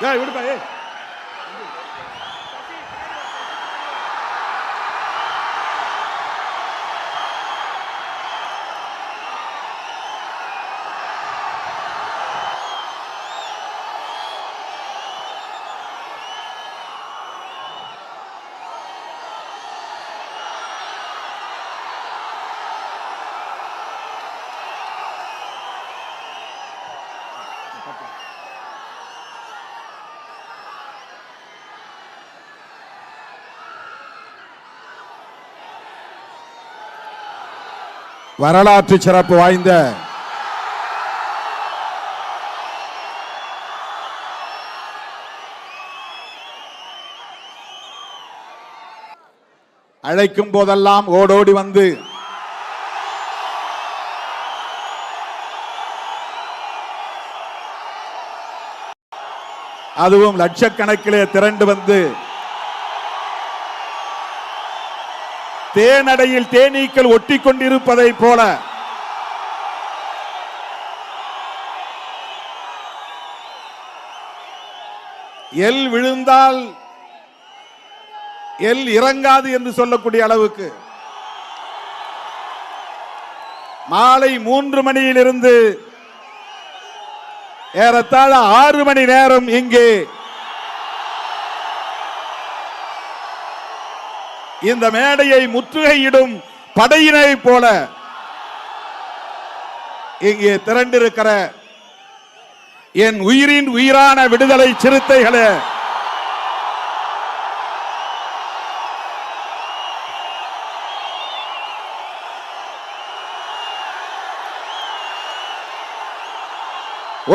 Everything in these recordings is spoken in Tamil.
ஏய் விடுப்பா ஏய். வரலாற்று சிறப்பு வாய்ந்த அழைக்கும் போதெல்லாம் ஓடோடி வந்து அதுவும் லட்சக்கணக்கிலே திரண்டு வந்து தேனடையில் தேனீக்கள் ஒட்டி கொண்டிருப்பதை போல. எல் விழுந்தால் எல் இறங்காது என்று சொல்லக்கூடிய அளவுக்கு. மாலை மூன்று மணியிலிருந்து ஏறத்தாழ ஆறு மணி நேரம் இங்கே இந்த மேடையை முற்றுகையிடும் படையினை போல இங்கே திரண்டிருக்கிற என் உயிரின் உயிரான விடுதலை சிறுத்தைகளே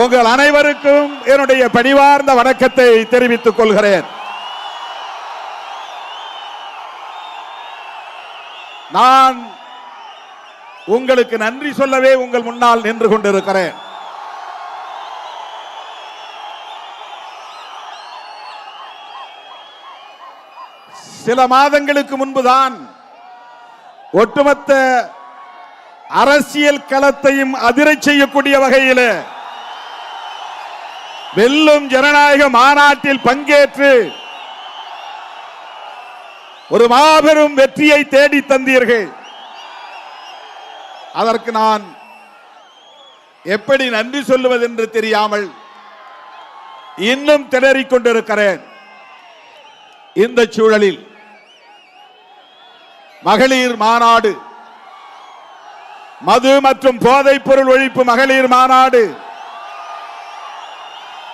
உங்கள் அனைவருக்கும் என்னுடைய பணிவார்ந்த வணக்கத்தை தெரிவித்துக் கொள்கிறேன். நான் உங்களுக்கு நன்றி சொல்லவே உங்கள் முன்னால் நின்று கொண்டிருக்கிறேன். சில மாதங்களுக்கு முன்புதான் ஒட்டுமொத்த அரசியல் களத்தையும் அதிரச் செய்யக்கூடிய வகையில் வெல்லும் ஜனநாயக மாநாட்டில் பங்கேற்று ஒரு மாபெரும் வெற்றியை தேடி தந்தீர்கள். அதற்கு நான் எப்படி நன்றி சொல்லுவதென்று தெரியாமல் இன்னும் திணறிக் கொண்டிருக்கிறேன். இந்த சூழலில் மகளிர் மாநாடு மது மற்றும் போதைப் பொருள் ஒழிப்பு மகளிர் மாநாடு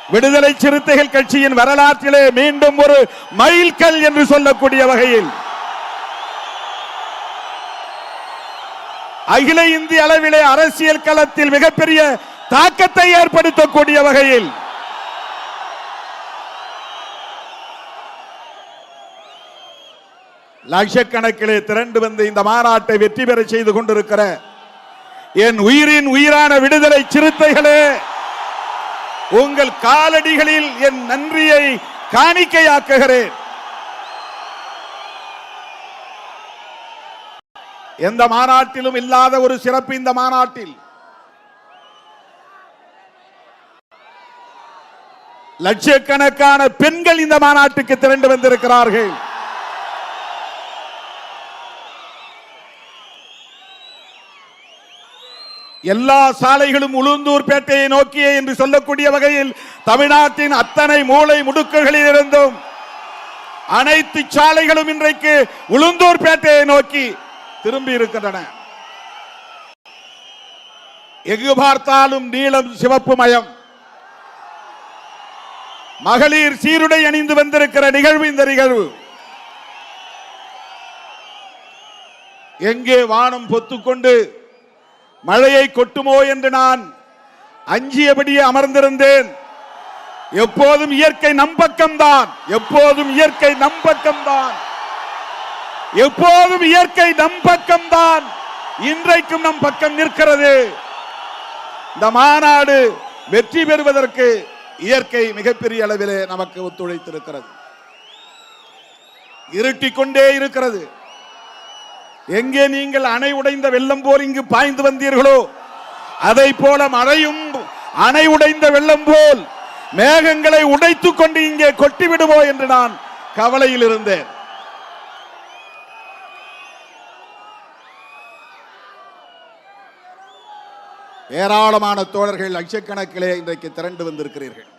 விடுதலை சிறுத்தைகள் கட்சியின் வரலாற்றிலே மீண்டும் ஒரு மைல்கல் என்று சொல்லக்கூடிய வகையில். அகில இந்திய அளவிலே அரசியல் களத்தில் மிகப்பெரிய தாக்கத்தை ஏற்படுத்தக்கூடிய வகையில். லட்சக்கணக்கிலே திரண்டு வந்து இந்த மாநாட்டை வெற்றி பெற செய்து கொண்டிருக்கிற என் உயிரின் உயிரான விடுதலை சிறுத்தைகளே! உங்கள் காலடிகளில் என் நன்றியை காணிக்கையாக்குகிறேன். எந்த மாநாட்டிலும் இல்லாத ஒரு சிறப்பு இந்த மாநாட்டில். லட்சக்கணக்கான பெண்கள் இந்த மாநாட்டுக்கு திரண்டு வந்திருக்கிறார்கள். எல்லா சாலைகளும் உளுந்தூர் பேட்டையை நோக்கிய என்று சொல்லக்கூடிய வகையில் தமிழ்நாட்டின் அத்தனை மூளை முடுக்குகளில் இருந்தும் அனைத்து சாலைகளும் இன்றைக்கு உளுந்தூர் பேட்டையை நோக்கி திரும்பி இருக்கின்றன. எங்கு பார்த்தாலும் நீளம் சிவப்பு மயம். மகளிர் சீருடை அணிந்து வந்திருக்கிற நிகழ்வு இந்த நிகழ்வு. எங்கே வானம் பொத்துக்கொண்டு மழையை கொட்டுமோ என்று நான் அஞ்சியபடியே அமர்ந்திருந்தேன். எப்போதும் இயற்கை நம்பக்கம்தான் எப்போதும் இயற்கை நம்பக்கம்தான் எப்போதும் இயற்கை நம்பக்கம்தான் இன்றைக்கும் நம் பக்கம் நிற்கிறது. இந்த மாநாடு வெற்றி பெறுவதற்கு இயற்கை மிகப்பெரிய அளவிலே நமக்கு ஒத்துழைத்திருக்கிறது. இருட்டிக்கொண்டே இருக்கிறது. எங்கே நீங்கள் அணை உடைந்த வெள்ளம் போல் இங்கு பாய்ந்து வந்தீர்களோ? அதை போல மழையும் அணை உடைந்த வெள்ளம் போல் மேகங்களை உடைத்துக் கொண்டு இங்கே கொட்டி விடுமோ என்று நான் கவலையில் இருந்தேன். ஏராளமான தோழர்கள் லட்சக்கணக்கிலே இன்றைக்கு திரண்டு வந்திருக்கிறீர்கள்.